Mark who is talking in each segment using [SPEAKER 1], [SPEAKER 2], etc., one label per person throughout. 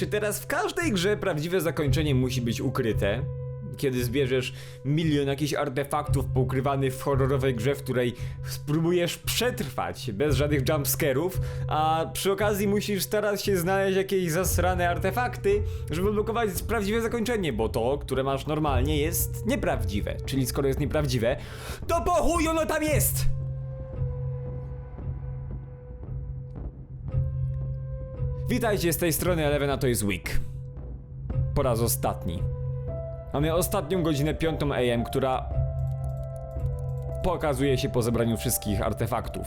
[SPEAKER 1] Czy teraz w każdej grze prawdziwe zakończenie musi być ukryte? Kiedy zbierzesz milion jakichś artefaktów poukrywanych w horrorowej grze, w której spróbujesz przetrwać bez żadnych jumpscarów, a przy okazji musisz starać się znaleźć jakieś zasrane artefakty, żeby odblokować prawdziwe zakończenie, bo to, które masz normalnie jest nieprawdziwe. Czyli skoro jest nieprawdziwe, to po chuj ono tam jest! Witajcie z tej strony Eleven, a to jest Week. Po raz ostatni. Mamy ostatnią godzinę 5 AM, która pokazuje się po zebraniu wszystkich artefaktów.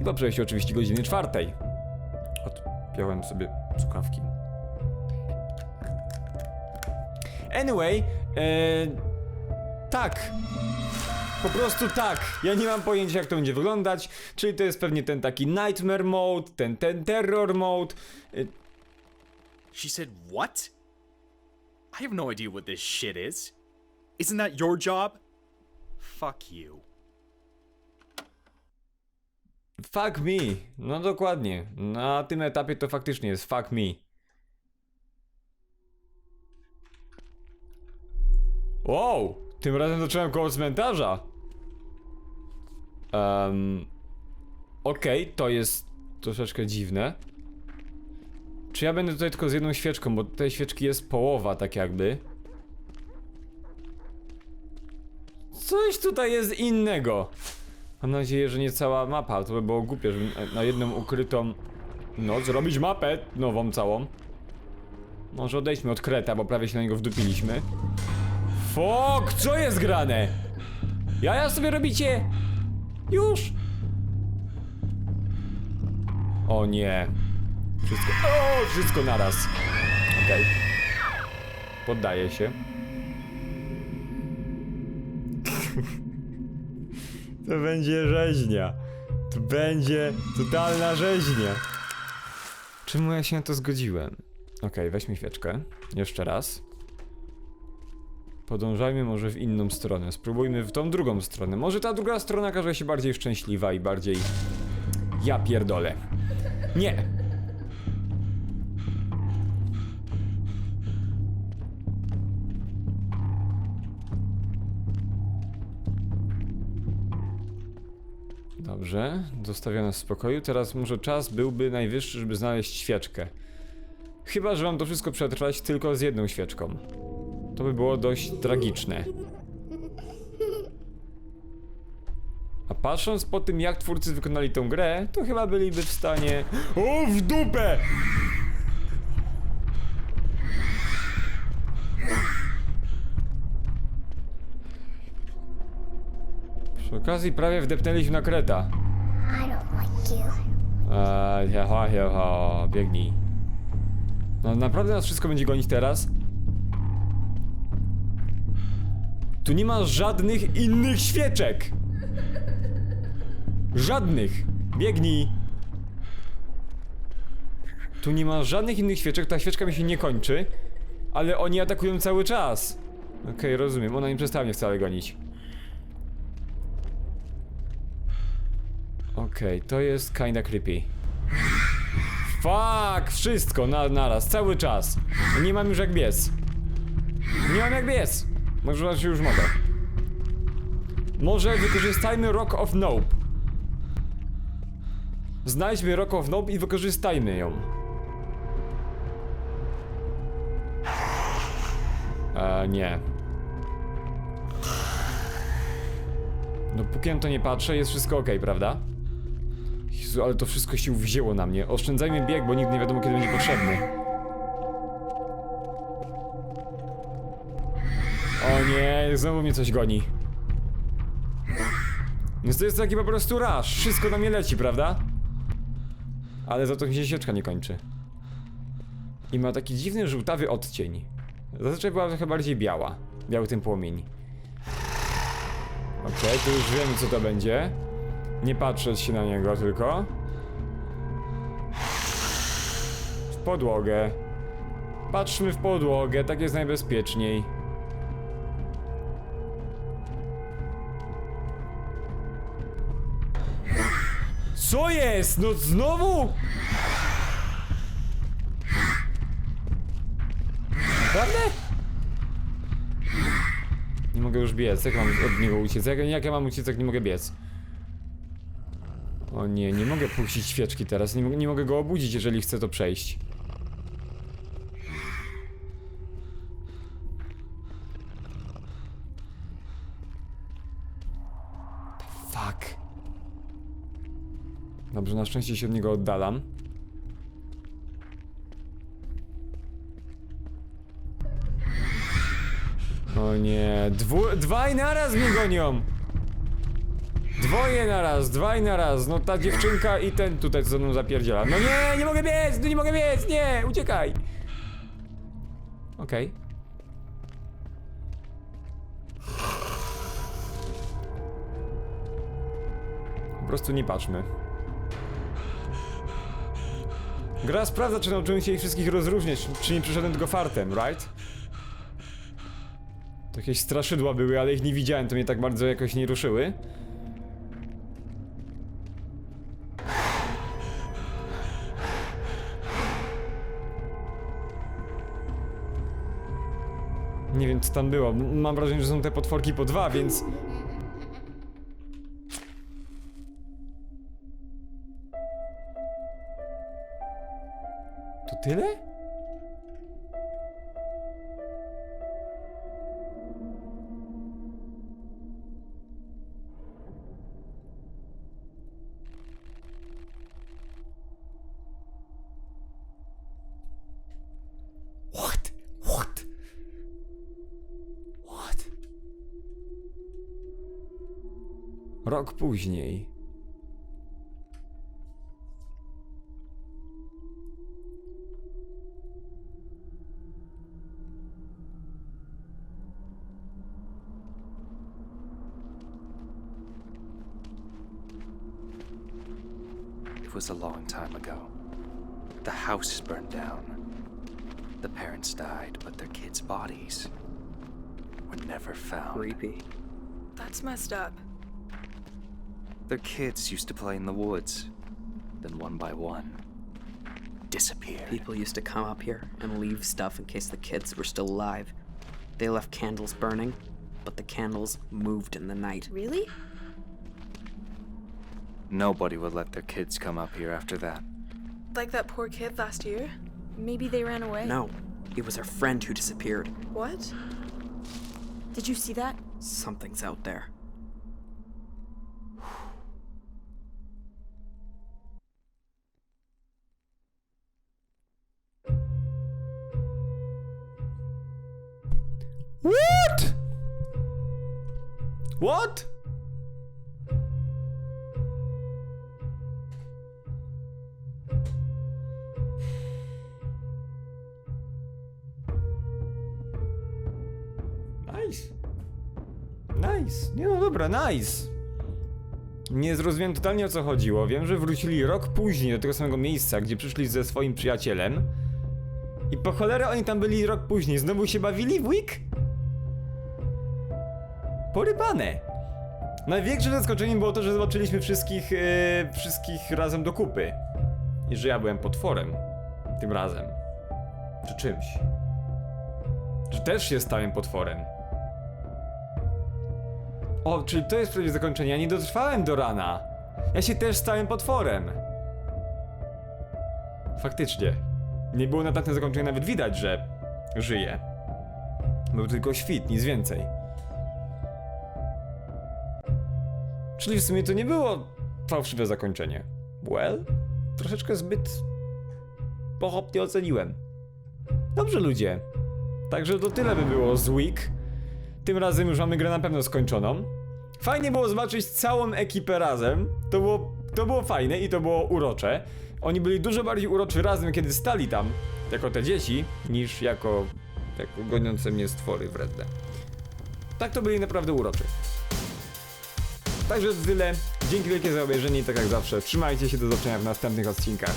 [SPEAKER 1] I po przejściu oczywiście godziny czwartej. Odpiąłem sobie słuchawki. Anyway, e, tak. Po prostu tak. Ja nie mam pojęcia jak to będzie wyglądać. Czyli to jest pewnie ten taki nightmare mode, ten, ten terror mode. E,
[SPEAKER 2] She said, What? I have no idea what this shit is. Isn't that your job? Fuck you.
[SPEAKER 1] Fuck me. No dokładnie. Na tym etapie to faktycznie jest fuck me. Wow! Tym razem zacząłem koło cmentarza. Um, Okej, to jest troszeczkę dziwne. Czy ja będę tutaj tylko z jedną świeczką, bo tej świeczki jest połowa, tak jakby. Coś tutaj jest innego. Mam nadzieję, że nie cała mapa, to by było głupie, żeby na jedną ukrytą noc zrobić mapę nową całą. Może odejdźmy od Kreta, bo prawie się na niego wdupiliśmy. Fok, co jest grane? Jaja sobie robicie? Już? O nie. Wszystko, o, wszystko naraz. Okej. Poddaję się. To będzie rzeźnia. To będzie totalna rzeźnia. Czemu ja się na to zgodziłem? Okej, weźmy świeczkę. Jeszcze raz. Podążajmy może w inną stronę. Spróbujmy w tą drugą stronę. Może ta druga strona okaże się bardziej szczęśliwa i bardziej... Ja pierdolę. Nie! Dobrze, zostawione w spokoju. Teraz może czas byłby najwyższy, żeby znaleźć świeczkę. Chyba, że mam to wszystko przetrwać tylko z jedną świeczką. To by było dość tragiczne. A patrząc po tym, jak twórcy wykonali tą grę, to chyba byliby w stanie... O, w dupę! Przy okazji prawie wdepnęliśmy na kreta. Eee, jaha, jaha, biegnij. No naprawdę nas wszystko będzie gonić teraz? Tu nie ma żadnych innych świeczek! Żadnych! Biegnij! Tu nie ma żadnych innych świeczek, ta świeczka mi się nie kończy, ale oni atakują cały czas. Okej, rozumiem, ona nie przestała mnie wcale gonić. Okej, to jest kinda creepy. Fuck! Wszystko na, naraz, cały czas. Nie mam już jak biec. Nie mam jak biec. Może się już mogę. Może wykorzystajmy Rock of Nope. Znajdźmy Rock of Nope i wykorzystajmy ją. Eee, nie. No póki na to nie patrzę, jest wszystko ok, prawda? Jezu, ale to wszystko się wzięło na mnie. Oszczędzajmy bieg, bo nigdy nie wiadomo kiedy będzie potrzebny. O nie, znowu mnie coś goni. Więc to jest taki po prostu rasz. Wszystko na mnie leci, prawda? Ale za to mi się sieczka nie kończy. I ma taki dziwny żółtawy odcień. Zazwyczaj była trochę bardziej biała. Biały ten płomień. Okej, to już wiemy co to będzie. Nie patrzeć się na niego tylko. W podłogę. Patrzmy w podłogę, tak jest najbezpieczniej. Co jest? No znowu? Naprawdę? Nie mogę już biec, jak mam od niego uciec? Jak, jak ja mam uciec, jak nie mogę biec? O nie, nie mogę puścić świeczki teraz, nie, nie mogę go obudzić, jeżeli chcę to przejść. Dobrze, na szczęście się od niego oddalam. O nie, dwu, dwaj naraz mnie gonią! Dwoje naraz, dwaj naraz, no ta dziewczynka i ten tutaj co ze mną zapierdziela. No nie, nie mogę biec, no nie mogę biec, nie, uciekaj! Okej. Po prostu nie patrzmy. Gra sprawdza, czy nauczyłem się ich wszystkich rozróżniać, czy nie przyszedłem tylko fartem, right? To jakieś straszydła były, ale ich nie widziałem, to mnie tak bardzo jakoś nie ruszyły. Nie wiem co tam było. Mam wrażenie, że są te potworki po dwa, więc. To tyle? What? What? What? Rok później.
[SPEAKER 3] It was a long time ago. The house burned down. The parents died, but their kids' bodies were never found.
[SPEAKER 4] Creepy.
[SPEAKER 5] That's messed up.
[SPEAKER 3] Their kids used to play in the woods. Then one by one, disappeared.
[SPEAKER 4] People used to come up here and leave stuff in case the kids were still alive. They left candles burning, but the candles moved in the night.
[SPEAKER 5] Really?
[SPEAKER 3] Nobody would let their kids come up here after that.
[SPEAKER 5] Like that poor kid last year? Maybe they ran away?
[SPEAKER 4] No, it was our friend who disappeared.
[SPEAKER 5] What? Did you see that?
[SPEAKER 4] Something's out there.
[SPEAKER 1] What? What? Dobra, nice. Nie zrozumiałem totalnie o co chodziło. Wiem, że wrócili rok później do tego samego miejsca, gdzie przyszli ze swoim przyjacielem. I po cholerę oni tam byli rok później. Znowu się bawili w Wick? Porybane. Największym zaskoczeniem było to, że zobaczyliśmy wszystkich, e, wszystkich razem do kupy. I że ja byłem potworem. Tym razem. Czy czymś. Czy też się stałem potworem. O, czyli to jest prawie zakończenie. Ja nie dotrwałem do rana. Ja się też stałem potworem. Faktycznie. Nie było na tamtym zakończeniu nawet widać, że żyje. Był tylko świt, nic więcej. Czyli w sumie to nie było fałszywe zakończenie. Well, troszeczkę zbyt pochopnie oceniłem. Dobrze ludzie. Także to tyle by było z Week. Tym razem już mamy grę na pewno skończoną. Fajnie było zobaczyć całą ekipę razem. To było, to było fajne i to było urocze. Oni byli dużo bardziej uroczy razem, kiedy stali tam, jako te dzieci, niż jako, jako goniące mnie stwory wredne. Tak to byli naprawdę uroczy. Także tyle. Dzięki wielkie za obejrzenie i tak jak zawsze trzymajcie się do zobaczenia w następnych odcinkach.